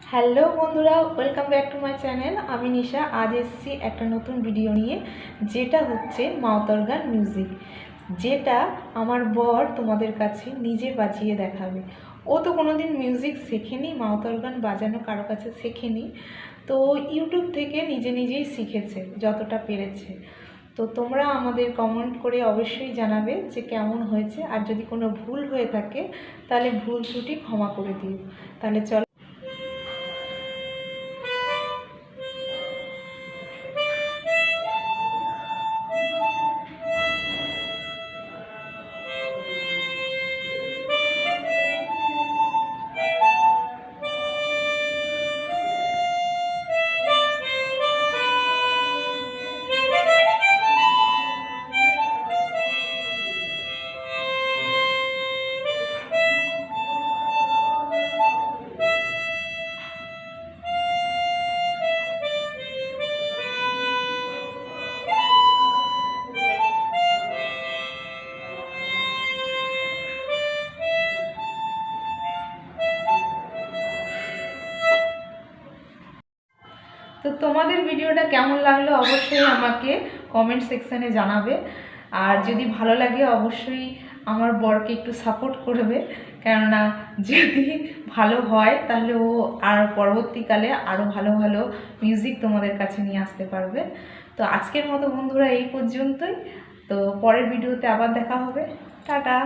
Hello বন্ধুরা, welcome back to my channel. আমি নিশা, আজ এসেছি একটা নতুন ভিডিও নিয়ে, যেটা হচ্ছে মাওতরগান মিউজিক। যেটা আমার বর তোমাদের কাছে নিজে বাজিয়ে দেখাবে। ও তো কোনোদিন মিউজিক শেখেনি, মাওতরগান বাজানো কারও কাছে শেখেনি। তো ইউটিউব থেকে নিজে নিজেই শিখেছে, যতটা পেরেছে। তো তোমরা আমাদের কমেন্ট করে অবশ্যই জানাবে যে কেমন হয়েছে। আর যদি কোনো ভুল হয়ে থাকে, তাহলে ভুল ত্রুটি ক্ষমা করে দিও। তাহলে চলো তো তোমাদের ভিডিওটা কেমন লাগল অবশ্যই আমাকে কমেন্ট সেকশানে জানাবে। আর যদি ভালো লাগে অবশ্যই আমার বরকে একটু সাপোর্ট করবে। কেননা যদি ভালো হয় তাহলে ও আর পরবর্তীকালে আরও ভালো ভালো মিউজিক তোমাদের কাছে নিয়ে আসতে পারবে। তো আজকের মতো বন্ধুরা এই পর্যন্তই। তো পরের ভিডিওতে আবার দেখা হবে। টাটা!